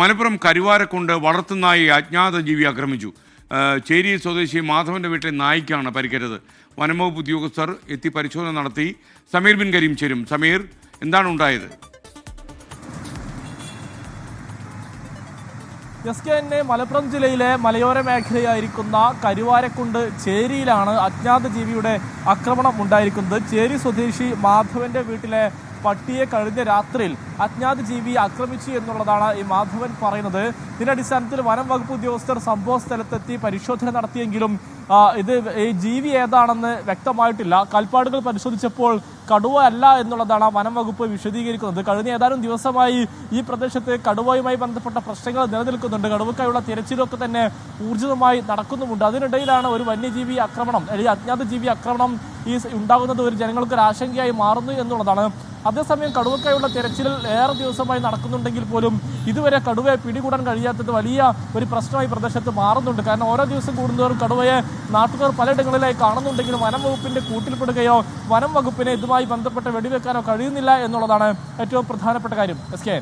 മലപ്പുറം കരുവാരക്കുണ്ട് വളർത്തുനായി അജ്ഞാത ജീവി ആക്രമിച്ചു. ചേരി സ്വദേശി മാധവന്റെ വീട്ടിൽ നായിക്കാണ് പരിക്കരുത് വനംവകുപ്പ് ഉദ്യോഗസ്ഥർ എത്തി പരിശോധന നടത്തി. സമീർ ബിൻ കരീം ചേരും. സമീർ എന്താണ് ഉണ്ടായത്? എസ് കെ മലപ്പുറം ജില്ലയിലെ മലയോര മേഖലയായിരിക്കുന്ന കരുവാരക്കുണ്ട് ചേരിയിലാണ് അജ്ഞാത ജീവിയുടെ ആക്രമണം ഉണ്ടായിരിക്കുന്നത്. ചേരി സ്വദേശി മാധവന്റെ വീട്ടിലെ പട്ടിയെ കഴിഞ്ഞ രാത്രിയിൽ അജ്ഞാത ജീവി ആക്രമിച്ചു എന്നുള്ളതാണ് ഈ മാധവൻ പറയുന്നത്. ഇതിനടിസ്ഥാനത്തിൽ വനം വകുപ്പ് ഉദ്യോഗസ്ഥർ സംഭവ സ്ഥലത്തെത്തി പരിശോധന നടത്തിയെങ്കിലും ഇത് ഈ ജീവി ഏതാണെന്ന് വ്യക്തമായിട്ടില്ല. കൽപ്പാടുകൾ പരിശോധിച്ചപ്പോൾ കടുവ അല്ല എന്നുള്ളതാണ് വനം വകുപ്പ് വിശദീകരിക്കുന്നത്. കഴിഞ്ഞ ഏതാനും ദിവസമായി ഈ പ്രദേശത്ത് കടുവയുമായി ബന്ധപ്പെട്ട പ്രശ്നങ്ങൾ നിലനിൽക്കുന്നുണ്ട്. കടുവക്കായുള്ള തിരച്ചിലൊക്കെ തന്നെ ഊർജിതമായി നടക്കുന്നുമുണ്ട്. അതിനിടയിലാണ് ഒരു വന്യജീവി ആക്രമണം അല്ലെങ്കിൽ അജ്ഞാത ജീവി ആക്രമണം ഈ ഉണ്ടാകുന്നത്. ഒരു ജനങ്ങൾക്ക് ഒരു ആശങ്കയായി മാറുന്നു എന്നുള്ളതാണ് അതേസമയം കടുവക്കായുള്ള തിരച്ചിൽ ഏറെ ദിവസമായി നടക്കുന്നുണ്ടെങ്കിൽ പോലും ഇതുവരെ കടുവയെ പിടികൂടാൻ കഴിയാത്തത് വലിയ ഒരു പ്രശ്നമായി പ്രദേശത്ത് മാറുന്നുണ്ട്. കാരണം ഓരോ ദിവസം കൂടുന്നതോറും കടുവയെ നാട്ടുകാർ പലയിടങ്ങളിലായി കാണുന്നുണ്ടെങ്കിലും വനം വകുപ്പിന്റെ കൂട്ടിൽപ്പെടുകയോ വനം വകുപ്പിനെ ഇതുമായി ബന്ധപ്പെട്ട് വെടിവെക്കാനോ കഴിയുന്നില്ല എന്നുള്ളതാണ് ഏറ്റവും പ്രധാനപ്പെട്ട കാര്യം. S K